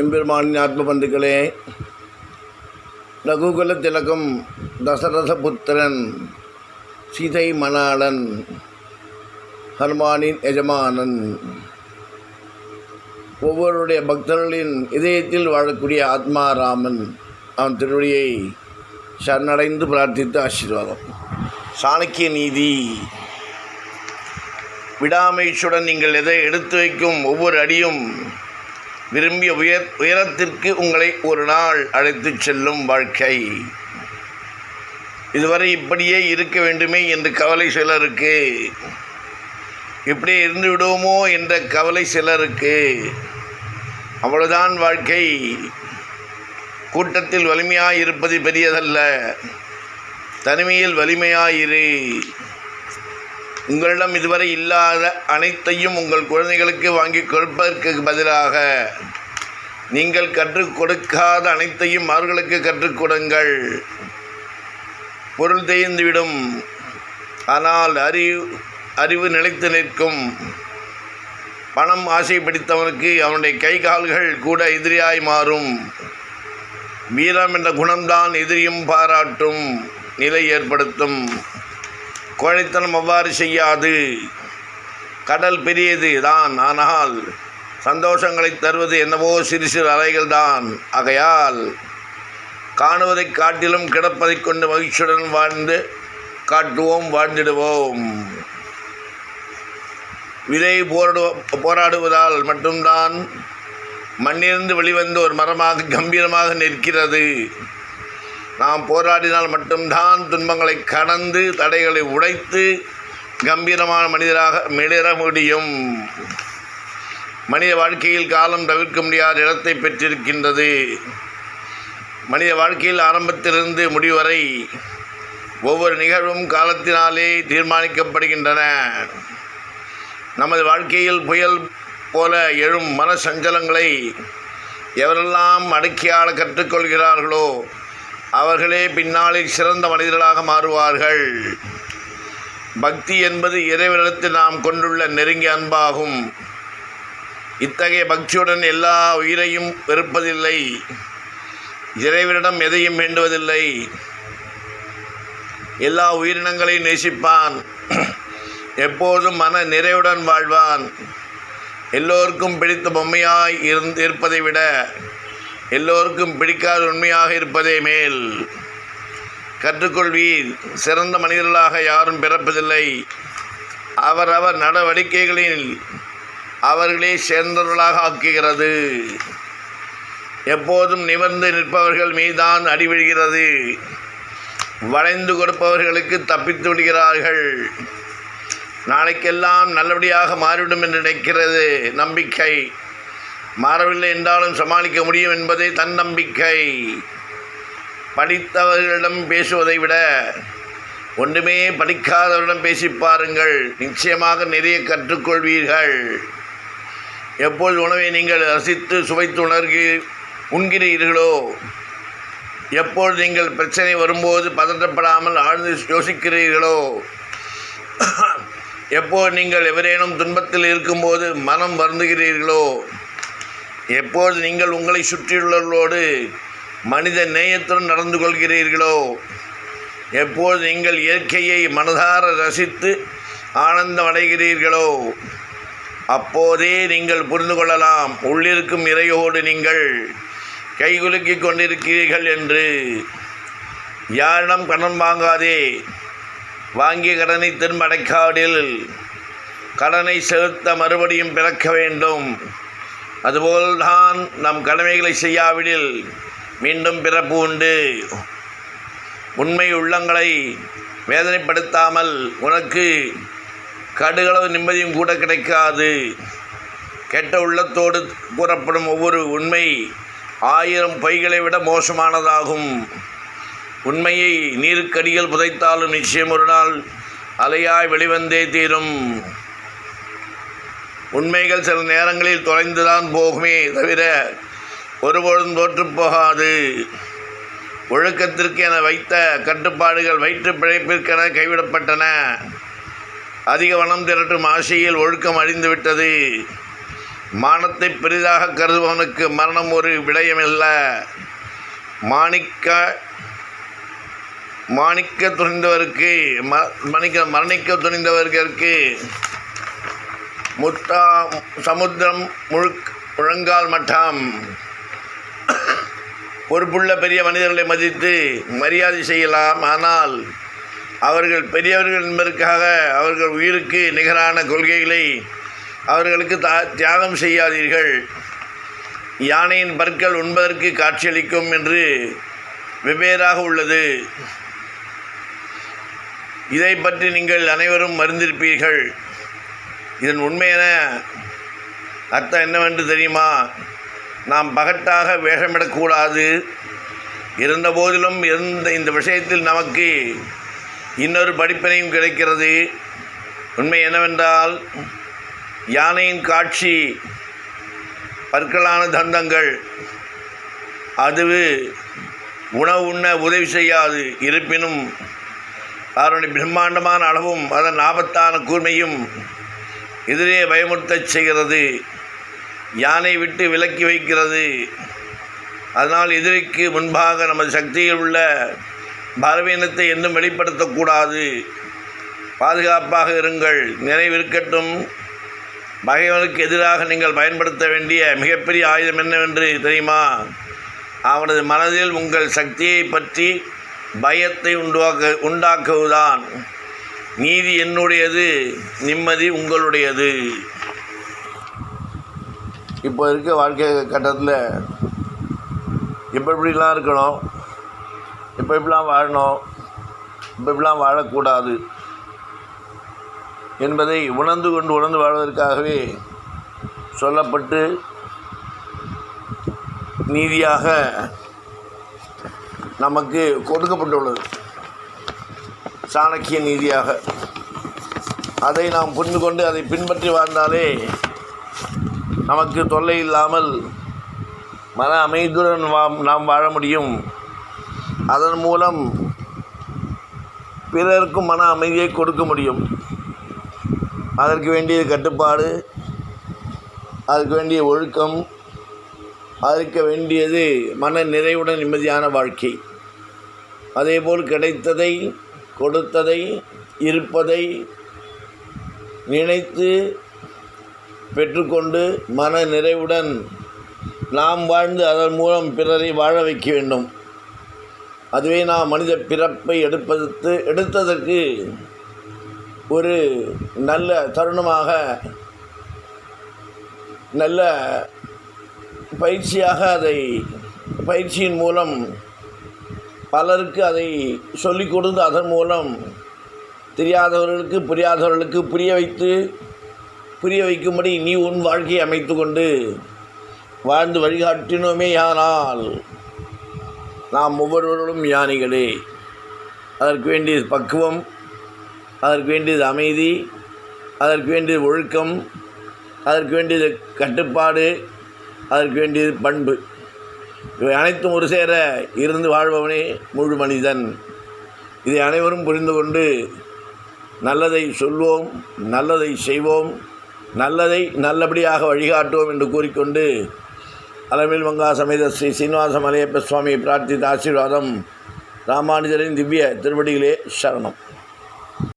எம்பெருமானின் ஆத்ம பந்துக்களே ரகுகுல திலகம் தசரத புத்திரன் சீதை மணாளன் ஹனுமானின் எஜமானன். ஒவ்வொருடைய பக்தர்களின் இதயத்தில் வாழக்கூடிய ஆத்மாராமன் அவன் திருவடியை சரணடைந்து பிரார்த்தித்து ஆசீர்வாதம். சாணக்கிய நீதி. விடாமைச்சுடன் நீங்கள் எதை எடுத்து வைக்கும் ஒவ்வொரு அடியும் விரும்பிய உயர் உயரத்திற்கு உங்களை ஒரு நாள் அழைத்துச் செல்லும் வாழ்க்கை. இதுவரை இப்படியே இருக்க வேண்டுமே என்று கவலை சிலருக்கு. இப்படியே இருந்து விடுவோமோ என்ற கவலை சிலருக்கு. அவ்வளவுதான் வாழ்க்கை. கூட்டத்தில் வலிமையாக இருப்பது பெரியதல்ல. தனிமையில் வலிமையாயிரு. உங்களிடம் இதுவரை இல்லாத அனைத்தையும் உங்கள் குழந்தைகளுக்கு வாங்கி கொடுப்பதற்கு பதிலாக நீங்கள் கற்றுக் கொடுக்காத அனைத்தையும் அவர்களுக்கு கற்றுக் கொடுங்கள். பொருள் தேய்ந்துவிடும். ஆனால் அறிவு அறிவு நிலைத்து நிற்கும். பணம் ஆசை பிடித்தவனுக்கு அவனுடைய கை கால்கள் கூட எதிரியாய் மாறும். வீரம் என்ற குணம்தான் எதிரியும் பாராட்டும் நிலை ஏற்படுத்தும். கோழைத்தனம் அவ்வாறு செய்யாது. கடல் பெரியது தான் ஆனால் சந்தோஷங்களை தருவது என்னவோ சிறு சிறு அலைகள் தான் ஆகையால் காணுவதைக் காட்டிலும் கிடப்பதைக் கொண்டு மகிழ்ச்சியுடன் வாழ்ந்து காட்டுவோம் வாழ்ந்திடுவோம். விதை போராடு போராடுவதால் மட்டும்தான் மண்ணிலிருந்து வெளிவந்த ஒரு மரமாக கம்பீரமாக நிற்கிறது. நாம் போராடினால் மட்டும்தான் துன்பங்களை கடந்து தடைகளை உடைத்து கம்பீரமான மனிதராக மிளிர முடியும். மனித வாழ்க்கையில் காலம் தவிர்க்க முடியாத இடத்தை பெற்றிருக்கின்றது. மனித வாழ்க்கையில் ஆரம்பத்திலிருந்து முடிவரை ஒவ்வொரு நிகழ்வும் காலத்தினாலே தீர்மானிக்கப்படுகின்றன. நமது வாழ்க்கையில் புயல் போல எழும் மன சஞ்சலங்களை எவரெல்லாம் அடக்கியாள கற்றுக்கொள்கிறார்களோ அவர்களே பின்னாளில் சிறந்த மனிதர்களாக மாறுவார்கள். பக்தி என்பது இறைவனிடத்தில் நாம் கொண்டுள்ள நெருங்கிய அன்பாகும். இத்தகைய பக்தியுடன் எல்லா உயிரையும் வெறுப்பதில்லை. இறைவனிடம் எதையும் வேண்டுவதில்லை. எல்லா உயிரினங்களையும் நேசிப்பான். எப்போதும் மன நிறைவுடன் வாழ்வான். எல்லோருக்கும் பிடித்த பொம்மையாய் இருந்து இருப்பதை விட எல்லோருக்கும் பிடிக்காத உண்மையாக இருப்பதே மேல். கற்றுக்கொள்வீர். சிறந்த மனிதர்களாக யாரும் பிறப்பதில்லை. அவரவர் நடவடிக்கைகளில் அவர்களே சேர்ந்தவர்களாக ஆக்குகிறது. எப்போதும் நிமிர்ந்து நிற்பவர்கள் மீதான் அடிவிடுகிறது வளைந்து கொடுப்பவர்களுக்கு தப்பித்து விடுகிறார்கள். நாளைக்கெல்லாம் நல்லபடியாக மாறிவிடும் என்று நினைக்கிறது நம்பிக்கை. மாறவில்லை என்றாலும் சமாளிக்க முடியும் என்பதே தன்னம்பிக்கை. படித்தவர்களிடம் பேசுவதை விட ஒன்றுமே படிக்காதவரிடம் பேசி பாருங்கள். நிச்சயமாக நிறைய கற்றுக்கொள்வீர்கள். எப்போது உணவை நீங்கள் ரசித்து சுவைத்து உணர்கி உண்கிறீர்களோ எப்போது நீங்கள் பிரச்சனை வரும்போது பதற்றப்படாமல் ஆழ்ந்து யோசிக்கிறீர்களோ எப்போது நீங்கள் எவரேனும் துன்பத்தில் இருக்கும்போது மனம் வருந்துகிறீர்களோ எப்போது நீங்கள் உங்களை சுற்றியுள்ளவர்களோடு மனித நேயத்துடன் நடந்து கொள்கிறீர்களோ எப்போது நீங்கள் இயற்கையை மனதார ரசித்து ஆனந்தம் அடைகிறீர்களோ அப்போதே நீங்கள் புரிந்து கொள்ளலாம். உள்ளிருக்கும் இறையோடு நீங்கள் கைகுலுக்கி கொண்டிருக்கிறீர்கள் என்று. யாரிடம் கடன் வாங்காதே. வாங்கிய கடனை திரும்ப அடைக்காடில் கடனை செலுத்த மறுபடியும் பிறக்க வேண்டும். அதுபோல்தான் நம் கடமைகளை செய்யாவிடில் மீண்டும் பிறப்பு உண்டு. உண்மை உள்ளங்களை வேதனைப்படுத்தாமல் உனக்கு கடுகளவு நிம்மதியும் கூட கிடைக்காது. கெட்ட உள்ளத்தோடு கூறப்படும் ஒவ்வொரு உண்மை ஆயிரம் பைகளை விட மோசமானதாகும். உண்மையை நீருக்கடியில் புதைத்தாலும் நிச்சயம் ஒரு நாள் அலையாய் வெளிவந்தே தீரும். உண்மைகள் சில நேரங்களில் தொலைந்துதான் போகுமே தவிர ஒருபொழுதும் தோற்றுப் போகாது. ஒழுக்கத்திற்கு என வைத்த கட்டுப்பாடுகள் வயிற்று பிழைப்பிற்கென கைவிடப்பட்டன. அதிக வனம் திரட்டும் ஆசையில் ஒழுக்கம் அழிந்துவிட்டது. மானத்தை பெரிதாக கருதுபவனுக்கு மரணம் ஒரு விடயமில்ல. மாணிக்க மாணிக்க துணிந்தவருக்கு ம மணிக்க மரணிக்க துணிந்தவர்களுக்கு முட்டா சமுத்திரம் முழுக் முழங்கால் மட்டம். பொறுப்புள்ள பெரிய மனிதர்களை மதித்து மரியாதை செய்யலாம். ஆனால் அவர்கள் பெரியவர்கள் என்பதற்காக அவர்கள் உயிருக்கு நிகரான கொள்கைகளை அவர்களுக்கு தா தியாகம் செய்யாதீர்கள். யானையின் பற்கள் உண்பதற்கு காட்சியளிக்கும் என்று வெவ்வேறாக உள்ளது. இதை பற்றி நீங்கள் அனைவரும் மருந்திருப்பீர்கள். இதன் உண்மையான அர்த்தம் என்னவென்று தெரியுமா? நாம் பகட்டாக வேஷமிடக்கூடாது. இருந்தபோதிலும் இருந்த இந்த விஷயத்தில் நமக்கு இன்னொரு படிப்பினையும் கிடைக்கிறது. உண்மை என்னவென்றால் யானையின் காட்சி பற்களான தந்தங்கள் அது உணவு உண்ண உதவி செய்யாது. இருப்பினும் அதனுடைய பிரம்மாண்டமான அளவும் அதன் ஆபத்தான கூர்மையும் எதிரே பயமுறுத்தச் செய்கிறது. யானை விட்டு விலக்கி வைக்கிறது. அதனால் எதிரிக்கு முன்பாக நமது சக்தியில் உள்ள பலவீனத்தை என்றும் வெளிப்படுத்தக்கூடாது பாதுகாப்பாக இருங்கள். நினைவிருக்கட்டும் பகைவனுக்கு எதிராக நீங்கள் பயன்படுத்த வேண்டிய மிகப்பெரிய ஆயுதம் என்னவென்று தெரியுமா? அவனது மனதில் உங்கள் சக்தியை பற்றி பயத்தை உண்டாக்க உண்டாக்குவதுதான். நீதி என்னுடையது நிம்மதி உங்களுடையது. இப்போ இருக்க வாழ்க்கை கட்டத்தில் இப்போ இப்படிலாம் இருக்கணும் இப்போ இப்படிலாம் வாழணும் இப்போ இப்படிலாம் வாழக்கூடாது என்பதை உணர்ந்து கொண்டு உணர்ந்து வாழ்வதற்காகவே சொல்லப்பட்டு நீதியாக நமக்கு கொடுக்கப்பட்டுள்ளது. சாணக்கிய நீதியாக. அதை நாம் புரிந்து கொண்டு அதை பின்பற்றி வாழ்ந்தாலே நமக்கு தொல்லை இல்லாமல் மன அமைதியுடன் வா நாம் வாழ முடியும். அதன் மூலம் பிறருக்கும் மன அமைதியை கொடுக்க முடியும். அதற்கு வேண்டிய கட்டுப்பாடு அதற்கு வேண்டிய ஒழுக்கம் அதற்கு வேண்டியது மன நிறைவுடன் நிம்மதியான வாழ்க்கை. அதேபோல் கிடைத்ததை கொடுத்ததை இருப்பதை நினைத்து பெற்றுக்கொண்டு மன நிறைவுடன் நாம் வாழ்ந்து அதன் மூலம் பிறரை வாழ வைக்க வேண்டும். அதுவே நாம் மனித பிறப்பை எடுப்பதற்கு எடுத்ததற்கு ஒரு நல்ல தருணமாக நல்ல பயிற்சியாக அதை பயிற்சியின் மூலம் பலருக்கு அதை சொல்லிக் கொடுத்து அதன் மூலம் தெரியாதவர்களுக்கு புரியாதவர்களுக்கு புரிய வைத்து புரிய வைக்கும்படி நீ உன் வாழ்க்கையை அமைத்து கொண்டு வாழ்ந்து வழிகாட்டினோமே ஆனால் நாம் ஒவ்வொருவர்களும் ஞானிகளே. அதற்கு வேண்டியது பக்குவம் அதற்கு வேண்டியது அமைதி அதற்கு வேண்டியது ஒழுக்கம் அதற்கு வேண்டியது கட்டுப்பாடு அதற்கு வேண்டியது பண்பு. இவை அனைத்தும் ஒரு சேர இருந்து வாழ்பவனே முழு மனிதன். இதை அனைவரும் புரிந்து கொண்டு நல்லதை சொல்வோம் நல்லதை செய்வோம் நல்லதை நல்லபடியாக வழிகாட்டுவோம் என்று கூறிக்கொண்டு அலமில் மங்கா சமேத ஸ்ரீ சீனிவாச மலையப்ப சுவாமியை பிரார்த்தித்த ஆசீர்வாதம் ராமானுஜரின் திவ்ய திருவடிகளே சரணம்.